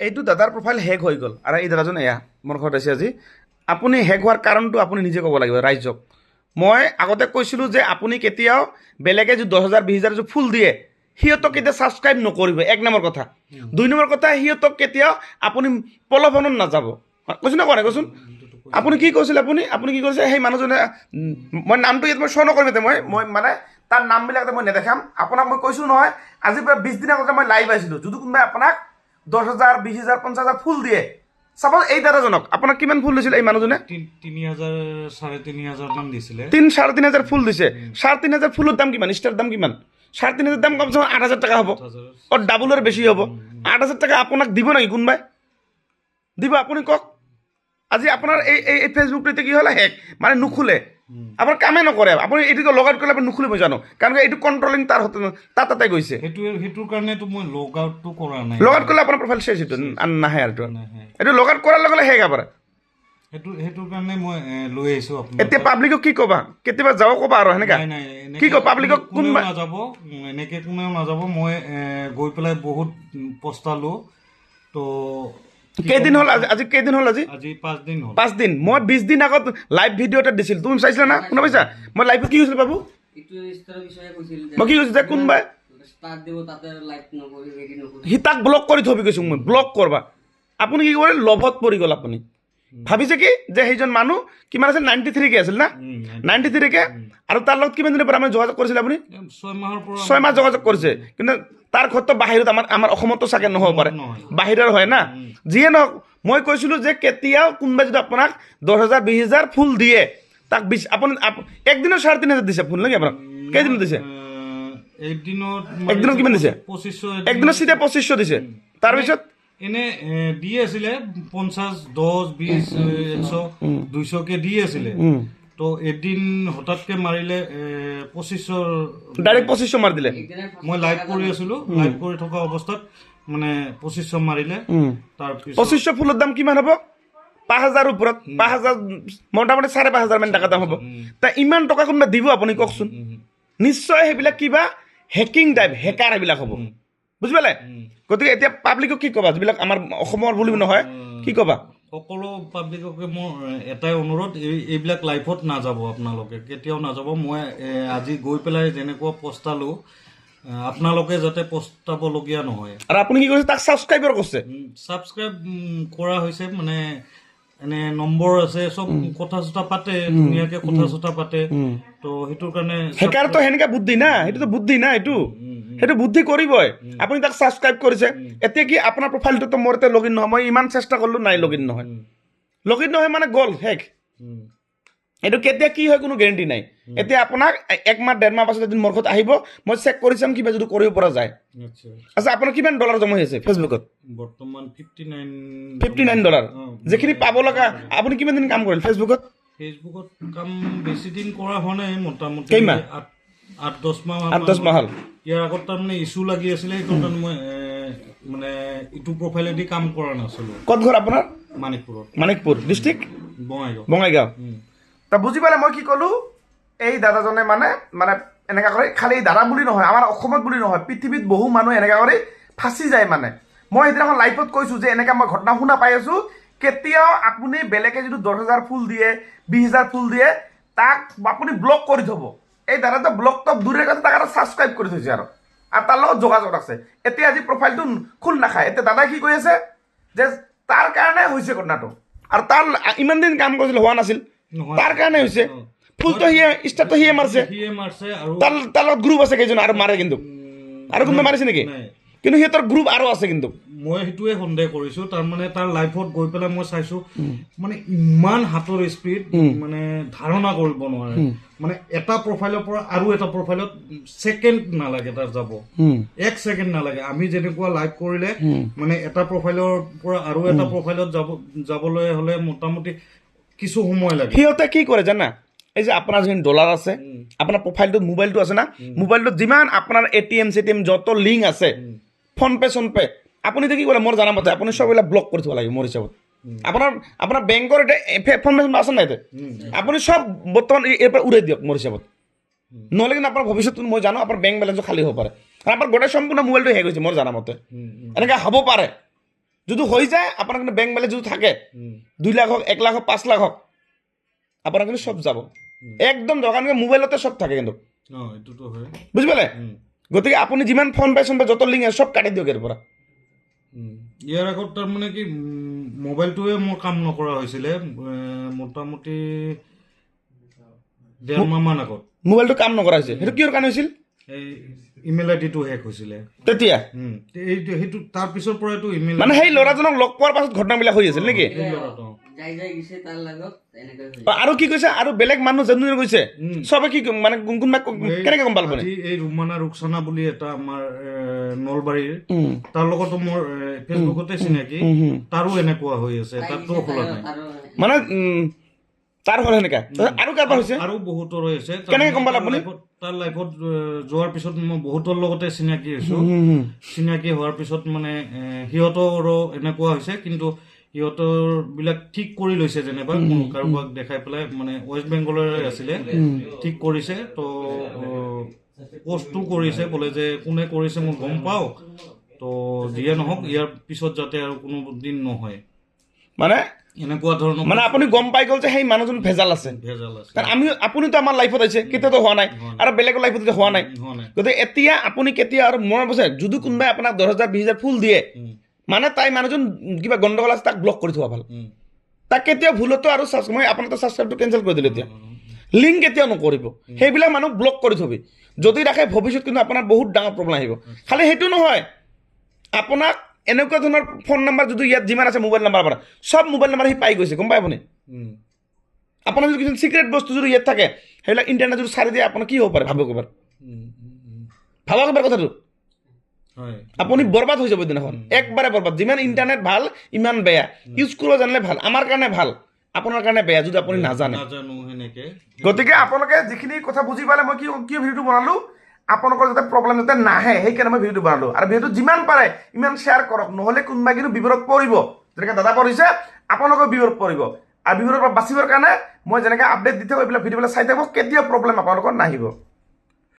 এইটো দাদাৰ profile hack হৈ গ'ল। আৰু এই দাদাজন এয়া মোৰ ঘৰত আছে আজি। আপুনি হেক হোৱাৰ কাৰণটো আপুনি নিজে ক'ব লাগিব ৰাইজক। মই আগতে কৈছিলোঁ যে আপুনি কেতিয়াও বেলেগে যদি দহ হাজাৰ বিছ হাজাৰ যদি ফুল দিয়ে সিহঁতক কেতিয়া ছাবস্ক্ৰাইব নকৰিব এক নম্বৰ কথা। দুই নম্বৰ কথা সিহঁতক কেতিয়াও আপুনি প্ৰলোভনত নাযাব। কৈছোঁ না কোৱা নাই কচোন? আপুনি কি কৈছিলে আপুনি? আপুনি কি কৈছে? সেই মানুহজনে মই নামটো ইয়াত মই শ্ব' নকৰিম মই মই মানে তাৰ নামবিলাক মই নেদেখাম। আপোনাক মই কৈছোঁ নহয় আজিৰ পৰা বিছ দিন আগতে মই লাইভ আছিলোঁ। যদি কোনোবাই আপোনাক দহ হাজাৰ বিছ হাজাৰ পঞ্চাছ হাজাৰ ফুল দিয়ে। চাপ'জ এই দাদাজনক আপোনাক কিমান ফুল দিছিলে এই মানুহজনে তিনি হাজাৰ চাৰে তিনি হাজাৰ মান দিছিলে। তিন চাৰে তিনি হাজাৰ ফুল দিছে। চাৰে তিনি হাজাৰ ফুলৰ দাম কিমান? ষ্টাৰ দাম কিমান? চাৰে তিনি হাজাৰ দাম কমচে কম আঠ হাজাৰ টকা হ'ব। অ ডাবলৰ বেছি হ'ব। আঠ হাজাৰ টকা আপোনাক দিব নেকি কোনোবাই দিব আপুনি কওক আজি আপোনাৰ এই এই এই ফেচবুকটো এতিয়া কি হ'লে? হেক মানে নুখোলে। আপোনাৰ কামেই নকৰে। আপুনি এইটো লগ আউট কৰিলে আপুনি নুখুলিব জানো? কাৰণ এইটো কণ্ট্ৰলিং তাৰ হাতত- তাৰ তাতে গৈছে। সেইটোৰ কাৰণেতো মই লগ আউটটো কৰা নাই। লগ আউট কৰিলে আপোনাৰ প্ৰফাইল চেঞ্জ এইটো ন- নাহে আৰু এইটো লগ আউট কৰাৰ লগে লগে হেক আপোনাৰ সেইটো সেইটোৰ কাৰণে মই লৈ আহিছো এতিয়া পাব্লিকক কি ক'বা? কেতিয়াবা যাব ক'বা আৰু সেনেকা। কি কয় পাব্লিকক কোনোবা নাযাব। এনেকে কোনেও নাযাব। মই গৈ পেলাই বহুত পস্তালো। তো কেইদিন হ'ল আজি আজি কেইদিন হ'ল আজি? আজি পাঁচদিন মই বিছ দিন আগত লাইভ ভিডিঅ' এটা দিছিলোঁ। তুমি চাইছিলা না? শুনা পাইছা? মই লাইভত কি কৈছিলোঁ বাবু মই কি কৈছোঁ যে কোনোবাই সি তাক ব্লক কৰি থবি কৈছোঁ মই। ব্লক কৰবা। আপুনি কি কৰে লভত পৰি গ'ল আপুনি। ভাবিছে কি? যে সেইজন মানুহ কিমান আছিল? নাইণ্টি থ্ৰী কে আছিল না? Ninety three K? আৰু তাৰ লগত কিমান দিনৰ পৰা আমি যোগাযোগ কৰিছিলে আপুনি? ছয় মাহ যোগাযোগ কৰিছে। কিন্তু তাৰ ঘৰতো বাহিৰত আমাৰ আমাৰ অসমতো চাগে নহ'ব পাৰে। বাহিৰৰ হয় না? যিয়ে নহওক মই কৈছিলোঁ যে কেতিয়াও কোনোবাই যদি আপোনাক দহ হাজাৰ বিছ হাজাৰ ফুল দিয়ে তাক বিছ আপুনি আপ- একদিনৰ চাৰে তিনি হাজাৰ দিছে ফুল নেকি আপোনাক? কেইদিনত দিছে? একদিনত কিমান দিছে? একদিনত চিধা পঁচিছশ দিছে। তাৰপিছত এনে দি আছিলে পঞ্চাছ দহ বিছ এ, এশ দুইশকে দি আছিলে। তো এদিন হঠাৎকে মাৰিলে এ, পঁচিছশৰ ডাইৰেক্ট পঁচিছশ মাৰি দিলে মই লাইভ কৰি আছিলো লাইভ কৰি থকা অৱস্থাত মানে পঁচিছশ মাৰিলে। তাৰপিছত পঁচিছশ ফুলৰ দাম কিমান হ'ব? পাঁচ হাজাৰৰ ওপৰত পাঁচ হাজাৰ মোটামুটি চাৰে পাঁচ হাজাৰ মান টকা দাম হ'ব। তা ইমান টকা কোনোবা দিব আপুনি কওকচোন। নিশ্চয় সেইবিলাক কিবা হেকিং টাইপ হেকাৰ সেইবিলাক হ'ব। বুজি পালে? গতিকে এতিয়া পাব্লিকক কি ক'বা? যিবিলাক আমাৰ অসমৰ বুলি নহয় কি ক'বা? সকলো পাব্লিককে মোৰ এটাই অনুৰোধ এই- এইবিলাক লাইফত নাযাব আপোনালোকে। কেতিয়াও নাযাব। মই আজি গৈ পেলাই যেনেকুৱা পস্তালো আপোনালোকে যাতে পস্তাবলগীয়া নহয়। আৰু আপুনি কি কৰিছে তাক ছাবস্ক্ৰাইবাৰ কৰিছে ছাবস্ক্ৰাইব কৰা হৈছে। মানে এনে নম্বৰ আছে চব কথা চথা পাতে ধুনীয়াকে কথা চথা পাতে। তো সেইটোৰ কাৰণে হেকাৰতো সেনেকা বুদ্ধি না সেইটোতো বুদ্ধি না এইটো। সেইটো বুদ্ধি কৰিবই। আপুনি তাক ছাবস্ক্ৰাইব কৰিছে। এতিয়া কি আপোনাৰ প্ৰফাইলটোতো মোৰ এতিয়া লগ ইন নহয়। মই ইমান চেষ্টা কৰিলোঁ নাই লগ ইন নহয়। লগ ইন নহয় মানে গ'ল শেষ। এইটো কেতিয়া কি হয় কোনো গেৰেণ্টি নাই। এতিয়া আপোনাক এ- এক মাহ ডেৰ মাহ পাছত এদিন মোৰ ঘৰত আহিব। মই চেক কৰি চাম কিবা যদি কৰিব পৰা যায়। আচ্ছা। আপোনাৰ কিমান ডলাৰ জমা হৈ আছে ফেচবুকত বৰ্তমান ফিফটি নাইন ডলাৰ। যিখিনি পাব লগা আপুনি কিমান দিন কাম কৰিল? ফেচবুকত ফেচবুকত কাম বেছি দিন কৰা হোৱা নাই মোটামুটি কেইমাহ? আঠ দহ মাহ আঠ দহ মাহ হ'ল ইয়াৰ আগত তাৰমানে ইছ্যু লাগি আছিলে সেইটো কাৰণে মই মানে ইটো প্ৰফাইলেদি কাম কৰা নাছিলোঁ ক'ত ঘৰ আপোনাৰ? মাণিকপুৰত মানিকপুৰ ডিষ্ট্ৰিক্ট বঙাইগাঁও। বঙাইগাঁও। তা বুজি পালে মই কি ক'লোঁ এই দাদাজনে মানে মানে এনেকা কৰি খালি দাদা বুলি নহয় আমাৰ অসমত বুলি নহয় পৃথিৱীত বহু মানুহ এনেকা কৰি ফাঁচি যায় মানে। মই সেইদিনাখন লাইভত কৈছোঁ যে এনেকা মই ঘটনা শুনা পাই আছোঁ কেতিয়াও আপুনি বেলেগে যদি দহ হাজাৰ ফুল দিয়ে বিছ হাজাৰ ফুল দিয়ে তাক আপুনি ব্লক কৰি থ'ব। এই দাদাটো ব্লক টপ দূৰে কথা তাক আৰু ছাবস্ক্ৰাইব কৰি থৈছে আৰু। আৰু তাৰ লগত যোগাযোগ আছে এতিয়া আজি প্ৰফাইলটো খোল নাখায়। এতিয়া দাদাই কি কৈ আছে? যে তাৰ কাৰণে হৈছে ঘটনাটো। আৰু তাৰ ইমান দিন কাম কৰিছিল হোৱা নাছিল। তাৰ কাৰণে হৈছে। ফুলটো সিয়ে ষ্টাৰটো সিয়ে মাৰিছে। তাৰ লগত গ্ৰুপ আছে কেইজন আৰু মাৰে কিন্তু। আৰু কোনোবা মাৰিছে নেকি। কিন্তু সিহঁতৰ গ্ৰুপ আৰু আছে কিন্তু। মই সেইটোৱে সন্দেহ কৰিছো তাৰমানে তাৰ লাইফত গৈ পেলাই মই চাইছো মানে ইমান হাতৰ স্পীড মানে ধাৰণা কৰিব নোৱাৰে। মানে এটা প্ৰফাইলৰ পৰা আৰু এটা প্ৰফাইলত ছেকেণ্ড নালাগে তাৰ যাব। এক ছেকেণ্ড নালাগে। আমি যেনেকুৱা লাইভ কৰিলে মানে এটা প্ৰফাইলৰ পৰা আৰু এটা প্ৰফাইলত যাব যাবলৈ হলে মোটামুটি কিছু সময় লাগে। সিহঁতে কি কৰে জানা? এই যে আপোনাৰ যিখিনি ডলাৰ আছে আপোনাৰ প্ৰফাইলটোত মোবাইলটো আছে না মোবাইলটোত যিমান আপোনাৰ এ টি এম চে টি এম যত লিংক আছে ফোনপে' চোনপে' আপুনি এতিয়া কি কৰে মোৰ জানা মতে আপুনি চব এইবিলাক ব্লক কৰি থ'ব লাগে মোৰ হিচাপত। আপোনাৰ আপোনাৰ বেংকৰ এতিয়া ফোনপে' চোনপে' আছে নাই এতিয়া আপুনি চব বৰ্তমান ইয়াৰ পৰা উৰাই দিয়ক মোৰ হিচাপত। নহ'লে কিন্তু আপোনাৰ ভৱিষ্যতত মই জানো আপোনাৰ বেংক বেলেঞ্চো খালী হ'ব পাৰে। আৰু আপোনাৰ গোটেই সম্পূৰ্ণ মোবাইলটো শেষ হৈছে মোৰ জানা মতে। এনেকৈ হ'ব পাৰে। যদি হৈ যায় আপোনাৰ কিন্তু বেংক বেলেঞ্চ যদি থাকে দুই লাখ হওক এক লাখ হওক পাঁচ লাখ হওক আপোনাৰ কিন্তু চব যাব। একদম দৰকাৰ মোবাইলতে চব থাকে কিন্তু। বুজি পালে? গতিকে আপুনি যিমান ফোন পাই চোন পাই যত লিংক আছে চব কাটি দিয়ক ইয়াৰ পৰা। ইয়াৰ আগত তাৰমানে কি মোবাইলটোৱে মোৰ কাম নকৰা হৈছিলে মোটামুটি ডেৰ মাহমান আগত। মোবাইলটো কাম নকৰা হৈছে। সেইটো কিহৰ কাৰণে হৈছিল? এই ইমেইল আই ডিটো হেক হৈছিলে। তেতিয়া? এইটো সেইটো তাৰ পিছৰ পৰাইতো ইমেইল মানে সেই ল'ৰাজনক লগ পোৱাৰ পাছত ঘটনাবিলাক হৈ আছিল নেকি? গৈছে আৰু কি কৈছে? আৰু বেলেগ মানুহ যোন উম। চবে কি মানে কোনোবা এই- কেনেকে গম পালে এই ৰুমানা ৰুকচানা বুলি এটা আমাৰ নলবাৰীৰ। তাৰ লগতো মোৰ ফেচবুকতে চিনাকি। তাৰো এনেকুৱা হৈ আছে তাতো গৈছে, খোলা তাৰ- নাই। তাৰো। মানে তাৰ হ'ল সেনেকা। আৰু কাৰোবাৰ হৈছে? আৰু বহুতৰ হৈ আছে কেনেকে গম পালে তাৰ আপুনি? তাৰ লাইফত যোৱাৰ পিছত মই বহুতৰ লগতে চিনাকি হৈছো। চিনাকি হোৱাৰ পিছত মানে সিহঁতৰো এনেকুৱা হৈছে কিন্তু সিহঁতৰ বিলাক ঠিক কৰি লৈছে যেনিবা কাৰোবাক দেখাই পেলাই মানে ৱেষ্ট বেংগলৰে আছিলে ঠিক কৰিছে তো পষ্টটো কৰিছে বোলে যে কোনে কৰিছে মই গম পাওঁ তো যিয়ে নহওক ইয়াৰ পিছত যাতে আৰু কোনো দিন নহয়। মানে? এনেকুৱা ধৰণৰ মানে আপুনি গম পাই গ'ল যে সেই মানুহজন ভেজাল আছে। কাৰণ আমি আপুনিতো আমাৰ লাইফত আহিছে কেতিয়াতো হোৱা নাই। আৰু বেলেগৰ লাইফত এতিয়া হোৱা নাই। গতিকে এতিয়া আপুনি কেতিয়া আৰু মনত আছে যদি কোনোবাই আপোনাক দহ হাজাৰ বিছ হাজাৰ ফুল দিয়ে মানে তাই মানুহজন কিবা গণ্ডগোল আছে তাক ব্লক কৰি থোৱা ভাল। তাক কেতিয়াও ভুলতো আৰু মই আপোনাৰ ছাবস্ক্ৰাইবটো কেঞ্চেল কৰি দিলোঁ এতিয়া। লিংক কেতিয়াও নকৰিব। সেইবিলাক মানুহ ব্লক কৰি থবি। যদি ৰাখে ভৱিষ্যত কিন্তু আপোনাৰ বহুত ডাঙৰ প্ৰব্লেম আহিব। খালি সেইটো নহয়। আপোনাক এনেকুৱা ধৰণৰ ফোন নাম্বাৰ যদি ইয়াত যিমান আছে মোবাইল নাম্বাৰ পৰা চব মোবাইল নাম্বাৰ সি পাই গৈছে গম পাই আপুনি? আপোনাৰ যদি কিছুমান চিক্ৰেট বস্তু যদি ইয়াত থাকে সেইবিলাক ইণ্টাৰনেট যদি চাৰি দিয়ে আপোনাৰ কি হ'ব পাৰে ভাবক এবাৰ। ভাবক এবাৰ কথাটো? আপুনি বৰবাদ হৈ যাব দিনাখন। একবাৰে বৰবাদ। যিমান ইণ্টাৰনেট ভাল ইমান বেয়া। ইউজ কৰিব জানিলে ভাল। আমাৰ কাৰণে ভাল। আপোনাৰ কাৰণে বেয়া যদি আপুনি নাজানে। গতিকে আপোনালোকে যিখিনি কথা বুজি পালে মই কি কিয় ভিডিঅ'টো বনালোঁ? আপোনালোকৰ যাতে প্ৰব্লেম যাতে নাহে, সেইকাৰণে মই ভিডিঅ'টো বনালোঁ। আৰু ভিডিঅ'টো যিমান পাৰে, ইমান শ্বেয়াৰ কৰক। নহ'লে কোনোবাই কিন্তু বিপদত পৰিব। যেনেকৈ দাদা পৰিছে আপোনালোকৰ বিপদত পৰিব। আৰু বিপদৰ পৰা বাচিবৰ কাৰণে মই যেনেকৈ আপডেট দি থাকোঁ, এইবিলাক ভিডিঅ'বিলাক চাই থাকোঁ, কেতিয়াও প্ৰব্লেম আপোনালোকৰ নাহিব।